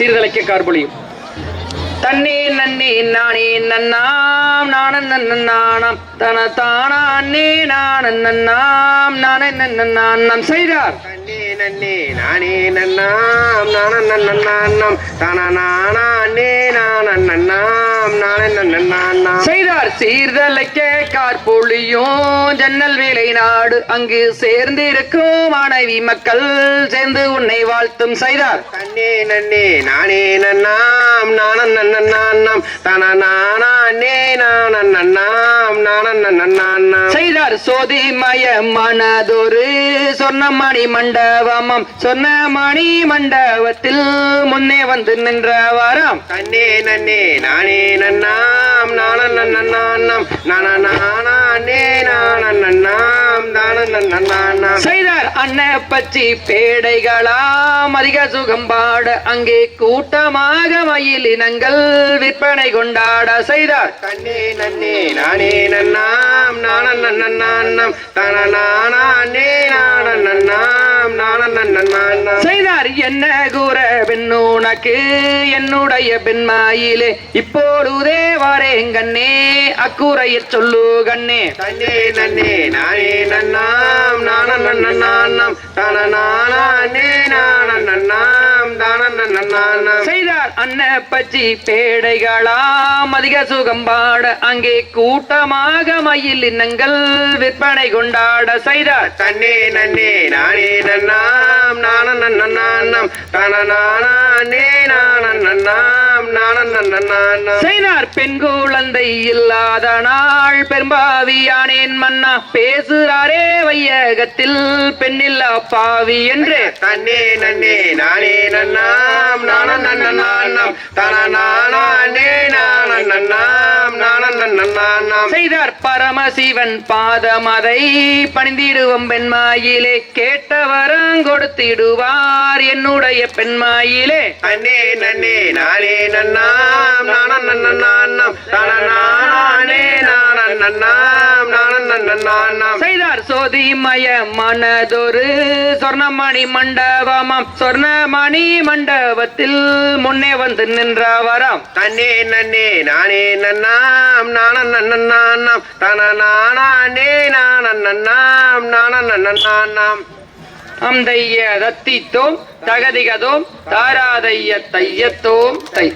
சீர்தலைக்க கார்பொழியும். தன்னே நன்னே நானே நன்னாம் நானன் நன்னானாம் தன தானே அன்னே நானன் நன்னாம் நானே நன்னாம் செய்தார். தன்னே நன்னே நானே நன்னாம் நான நன்னாம் தானா நானா நே நான செய்தார் சீர்தலைக்க கார்பொழியும் ஜன்னல் வேலை நாடு. அங்கு சேர்ந்திருக்கும் மாணவி மக்கள் சேர்ந்து உன்னை வாழ்த்தும் செய்தார். தன்னே நன்னே நானே நன்னாம் நான நன்னாம் தானா நானா நே நான நன்னாம் நான நன்னாம் செய்தார் சோதிமய மனதொரு சொன்னமணி மண்டபமம் சொன்னமணி மண்டபத்தில் முன்னே வந்து நின்ற வாரம் தன்னே நன்னே நானே நன்னாம். நான நன்னாம் நான நானா நே நான நன்னாம் தான நன்னாம். செய்தார். அன்ன பச்சி பேடைகளாம் அதிக சுகம் பாட அங்கே கூட்டமாக மயிலினங்கள் விற்பனை கொண்டாட செய்தார். தன்னே நன்னே நானே நன்னாம் நான நன்னாம் தான நான நன்னாம் நான நன்னாம் செய்தார் என்ன கூற பெண்ணுனக்கு? என்னுடைய பெண்மாயிலே இப்பொழுதே வாரேங்கண்ணே அக்கூரையச் சொல்லு கண்ணே. தன்னே நன்னே நானே நன்னாம் நான நன்னாம் நானா நான நன்னாம் தான நன்னாம். செய்தார் அன்ன பச்சி பேடைகளாம் அதிக சுகம் பாட அங்கே கூட்டமாக மயில் இன்னங்கள் விற்பனை கொண்டாட செய்தார். தன்னே நன்னே நானே நன்னாம். நான நன்னாம் தான நானா நே நான நன்னாம் நான நன்னாம். செய்தார் பெண் குழந்தை இல்லாத நாள். பெரும்பாவியானேன் மன்னா பேசுறாரே வையகத்தில். பெண்ணில்லா பாவி என்று. தன்னே நன்னே நானே நன்னாம் நான செய்தார் பரமசிவன் பாதம் அதை பணிந்திடுவோம் பெண்மாயிலே கேட்டவரம் கொடுத்திடுவார் என்னுடைய பெண்மாயிலே. தன்னே நன்னே நானே நன்னாம். நான சோதிமய மனதொரு சொர்ணமணி மண்டபமாம். சொர்ணமணி மண்டபத்தில் முன்னே வந்து நின்ற வரம் தன்னே நன்னே நானே நன்னாம் நான நன்னாம் தான நானா நான நன்னாம் நான நன்னாம் அந்தைய தத்தித்தோம் தகதிகதோம் தாராதைய தையத்தோம் தை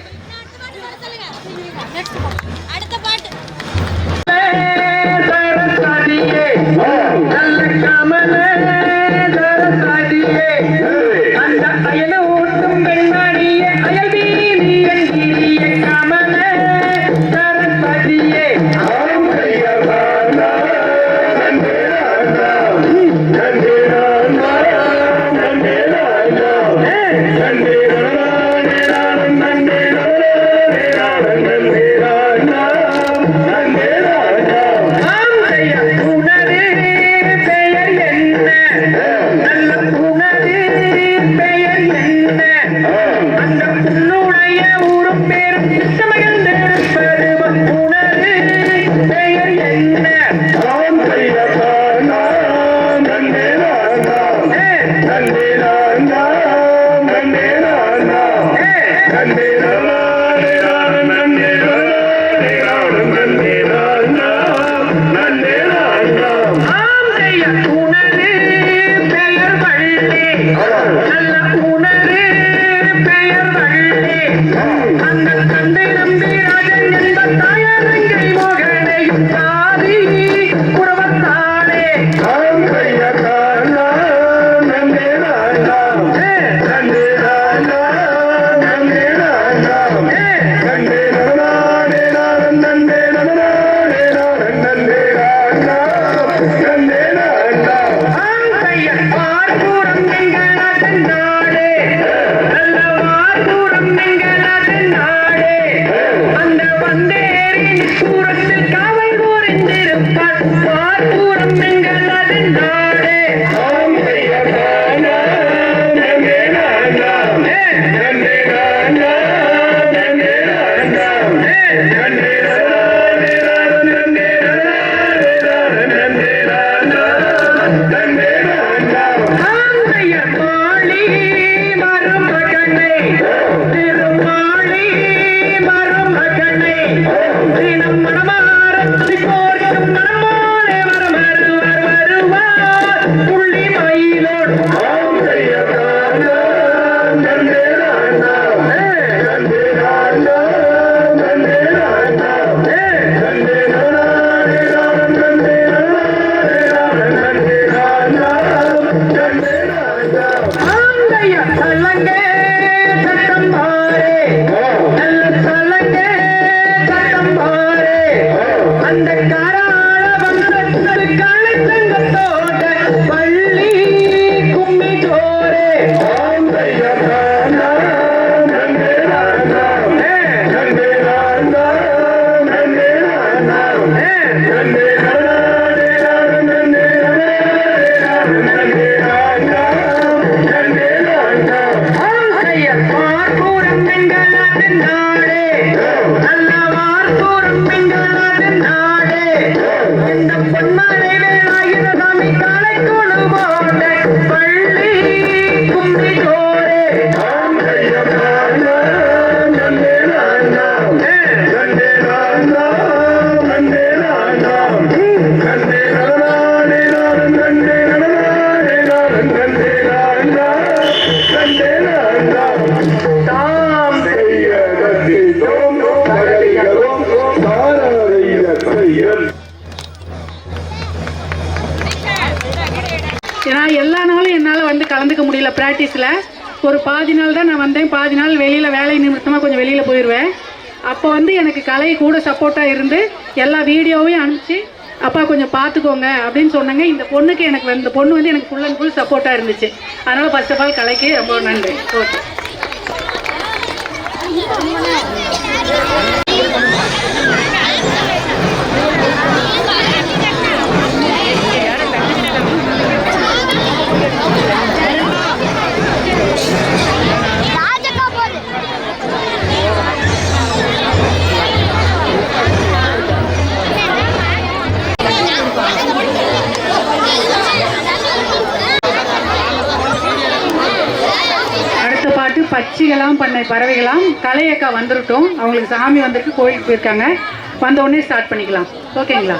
ஏன்னால் எல்லா நாளும் என்னால் வந்து கலந்துக்க முடியல ப்ராக்டிஸில் ஒரு பாதி நாள் தான் நான் வந்தேன். பாதி நாள் வெளியில் வேலை நிமித்தமாக கொஞ்சம் வெளியில் போயிடுவேன் அப்போ வந்து எனக்கு கலை கூட சப்போர்ட்டாக இருந்து எல்லா வீடியோவையும் அனுப்பிச்சு அப்பா கொஞ்சம் பார்த்துக்கோங்க அப்படின்னு சொன்னாங்க. இந்த பொண்ணுக்கு எனக்கு இந்த பொண்ணு வந்து எனக்கு ஃபுல் அண்ட் ஃபுல் சப்போர்ட்டாக இருந்துச்சு. அதனால் ஃபர்ஸ்ட் ஆஃப் ஆல் கலைக்கு ரொம்ப நன்றி. ஓகே பச்சிகளாம் பண்ண பறவைகளாம் கலையக்கா வந்துருட்டோம். அவங்களுக்கு சாமி வந்திருக்கு கோயிலுக்கு போயிருக்காங்க. வந்த உடனே ஸ்டார்ட் பண்ணிக்கலாம். ஓகேங்களா?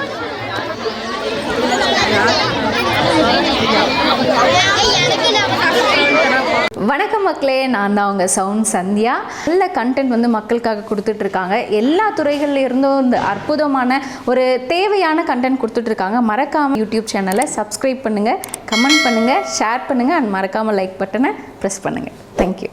வணக்கம் மக்களே நான் தான் உங்கள் சவுண்ட் சந்தியா. நல்ல கண்டென்ட் வந்து மக்களுக்காக கொடுத்துட்ருக்காங்க. எல்லா துறைகள்ல இருந்தும் இந்த அற்புதமான ஒரு தேவையான கண்டென்ட் கொடுத்துட்ருக்காங்க. மறக்காமல் யூடியூப் சேனலை சப்ஸ்கிரைப் பண்ணுங்கள் கமெண்ட் பண்ணுங்கள் ஷேர் பண்ணுங்கள் அண்ட் மறக்காமல் லைக் பட்டனை ப்ரெஸ் பண்ணுங்கள் தேங்க்யூ